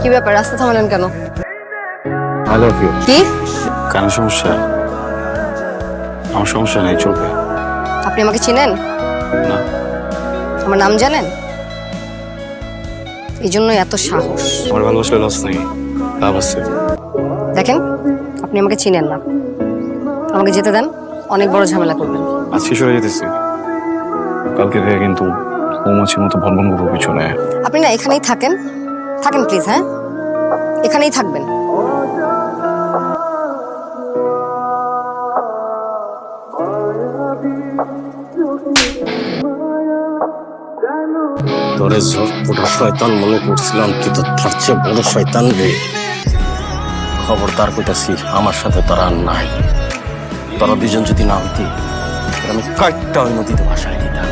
কি ব্যাপার রাস্তা থামালেন কেন? আই লাভ ইউ কি? কেন সমস্যা? আমার সমস্যা নেই চলবে। আপনি আমাকে চিনেন? না। আমার নাম জানেন? এই জন্যই এত সাহস। আমার ভালোবাসা লস নেই লাভ আছে। দেখেন আপনি আমাকে চিনেন না। আমাকে যেতে দেন অনেক বড় ঝামেলা করবেন। আজকে সরে যেতেছি। কালকে থেকে কিন্তু মৌমাছির মতো ভনভন করব পিছনে। আপনি না এখানেই থাকেন থাকেন প্লিজ হ্যাঁ? এখানেই থাকবেন। তোরে ঝটপটা শয়তান মনে করছিলাম কিন্তু তার চেয়ে বড় শয়তান রে। খবরদার কইতাছি, আমার সাথে তোরা আর নাই। তোরা দুজন যদি না হইতি আমি কয়েকটা ওই নদীতে ভাসায় দিতাম।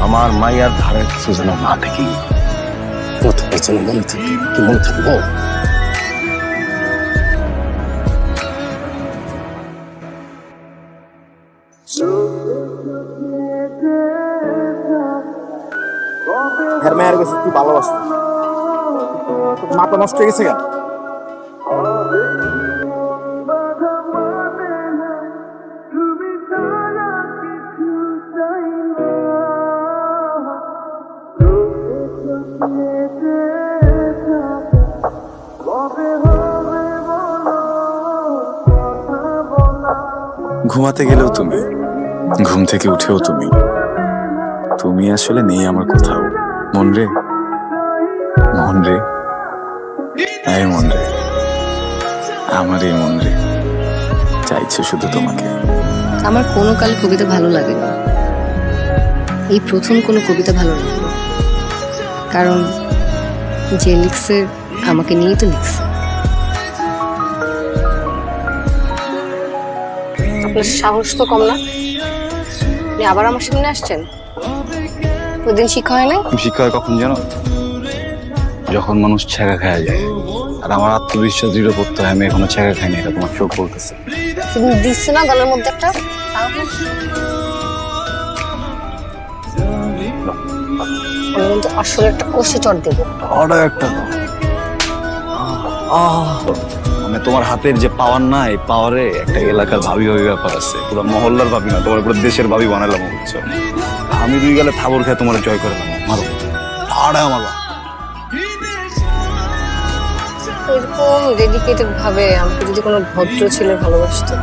আমার মাইয়ার ধারে কিছু যেন না কথা যেন মনে থাকে কি মনে থাকব হের মেয়ের কাছে তুই ভালোবাসি। মাথা নষ্ট হয়ে গেছে কেন? ঘুমাতে গেলেও তুমি, ঘুম থেকে উঠেও তুমি। তুমি আসলে নেই আমার কোথাও। মন রে মন রে, এই মন রে, আমার এই মন রে, চাইছে শুধু তোমাকে। আমার কোনো কাল কবিতা ভালো লাগে না। এই প্রথম কোনো কবিতা ভালো লাগল কারণ যে লিখছে আমাকে নিয়েই তো লিখছে। আপনার সাহস তো কম না? আপনি আবার আমার সামনে আসছেন? ওদিন শিক্ষা হয় না শিক্ষা হয় কখন জানো? যখন মানুষ ছেঁকা খাওয়া যায়। আর আমার আত্মবিশ্বাস দৃঢ় করতে হয় আমি এখনও ছেঁকা খাইনি এটা তোমার চোখ বলতেছে। তুমি দিচ্ছে না গলার মধ্যে একটা? আমি কিন্তু আসলে একটা কষে চট দেবো। অর্ডার একটা দাও। মানে তোমার হাতের যে পাওয়ার না এই পাওয়ারে একটা এলাকার ভাবি ভাবি ব্যাপার আছে। পুরো মহল্লার ভাবি না তোমার পুরো দেশের ভাবি বানালাম বুঝছ? আমি দুই গেলে থাবর খেয়ে তোমার জয় করে নেব মারো। আড়া বাপ। এরকম ডেডিকেটেড ভাবে আমাকে যদি কোনো ভদ্র ছেলে ভালোবাসতো।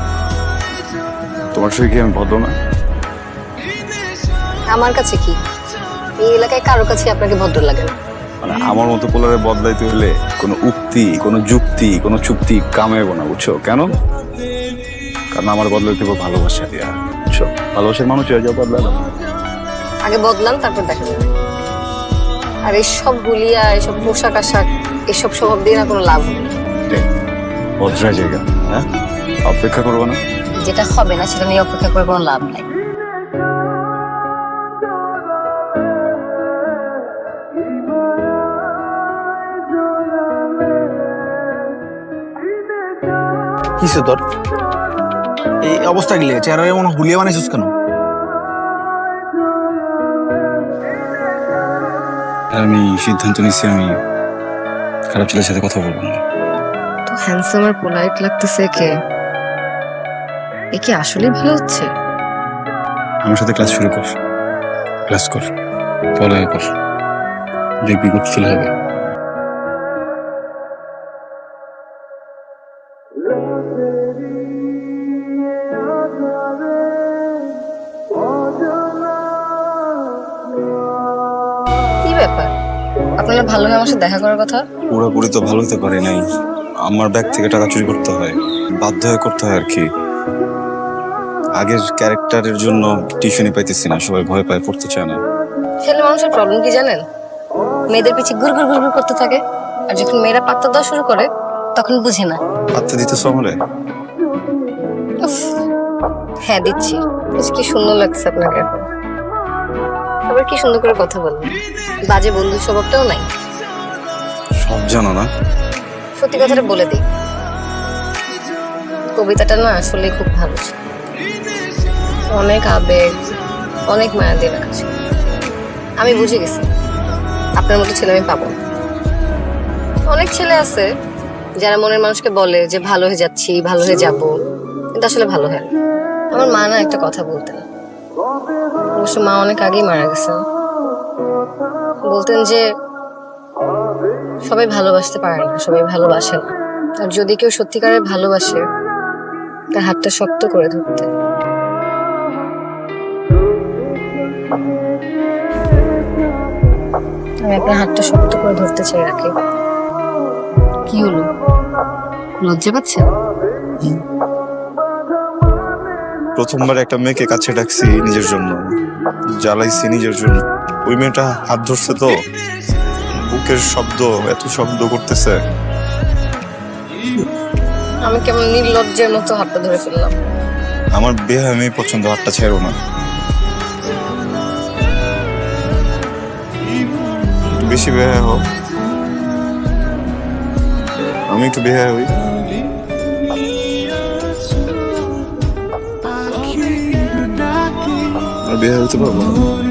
তোমার সঙ্গে কি আমি ভদ্র না? আমার কাছে কি? এই এলাকায় কারও কাছে আপনাকে ভদ্র লাগে না। মানে আমার মতো পোলারে বদলাইতে হলে কোনো উক্তি কোনো যুক্তি কোনো চুক্তি কামাইব না বুঝছ? কেন? কারণ আমার বদলাইতে হবে ভালোবাসা দিয়া বুঝছ? ভালোবাসার মানুষ হয়ে যাও বদলালাম আগে বদলান তারপর দেখা যাবে। আর এসব গুলিয়া এসব পোশাক আশাক এসব স্বভাব দিয়ে না কোনো লাভ হবে। ভদ্রা জায়গা হ্যাঁ? অপেক্ষা করব না? যেটা হবে না সেটা নিয়ে অপেক্ষা করে কোনো লাভ নাই। কিসে তোর? এই অবস্থা গেলে চেহারা এমন হুলিয়ে বানাইছিস কেন? আমি সিদ্ধান্ত নিচ্ছি আমি খারাপ ছেলের সাথে কথা বলব না। তো হ্যান্ডসাম আর পোলাইট লাগতেছে কে এ কি আসলেই ভালো হচ্ছে? আমার সাথে ক্লাস শুরু কর। ক্লাস কর। পড়ালেখা কর। দেখবি গুড ফিল হবে। কি ব্যাপার? আপনারা ভালো হয়ে আমার সাথে দেখা করার কথা? পুরোপুরি তো ভালো হতে পারি নাই। আমার ব্যাগ থেকে টাকা চুরি করতে হয়। বাধ্য হয়ে করতে হয় আর কি। আগের ক্যারেক্টারের জন্য টিউশনি পাইতেছি না সবাই ভয় পায় পড়তে চায় না। ছেলে মানুষের প্রবলেম কি জানেন? মেয়েদের পিছিয়ে গুড় গুড় গুড় গুড় করতে থাকে আর যখন মেয়েরা পাত্তা দেওয়া শুরু করে তখন বুঝে না। আত্মা দিতেছ আমারে? হ্যাঁ দিচ্ছি। কি সুন্দর লাগছে আপনাকে আবার কি সুন্দর করে কথা বলেন বাজে বন্ধু স্বভাবটাও নাই। সব জানো না। সত্যি কথাটা বলে দিই। কবিতাটা না আসলে খুব ভালো ছিল। অনেক আবেগ অনেক মায়া দিয়ে লেখা ছিল। আমি বুঝে গেছি। আপনার মতো ছেলে আমি পাবো অনেক ছেলে আছে যারা মনের মানুষকে বলে যে ভালো হয়ে যাচ্ছি, ভালো হয়ে যাব কিন্তু আসলে ভালো হয় না। আমার মা না একটা কথা বলতেন। অবশ্য মা অনেক আগেই মারা গেছেন। বলতেন যে সবাই ভালোবাসতে পারে না, সবাই ভালোবাসে না। আর যদি কেউ সত্যিকারের ভালোবাসে, তার হাতটা শক্ত করে ধরতে। আমি আপনার হাতটা শক্ত করে ধরতে চাই রাখি। কি হলো? লজ্জা পাচ্ছে? প্রথমবার একটা মেয়েকে কাছে ডাকছি নিজের জন্য জ্বালাইছি নিজের জন্য। ওই মেয়েটা হাত ধরছে তো বুকের শব্দ এত শব্দ করতেছে। আমি কেমন নির্লজ্জের মতো হাতটা ধরে ফেললাম। আমার বিয়ে আমি পছন্দ হাতটা ছেড়ো না। একটু বেশি বেহায় হোক। আমি একটু বেহায় হই আর বেহায় হতে পারব না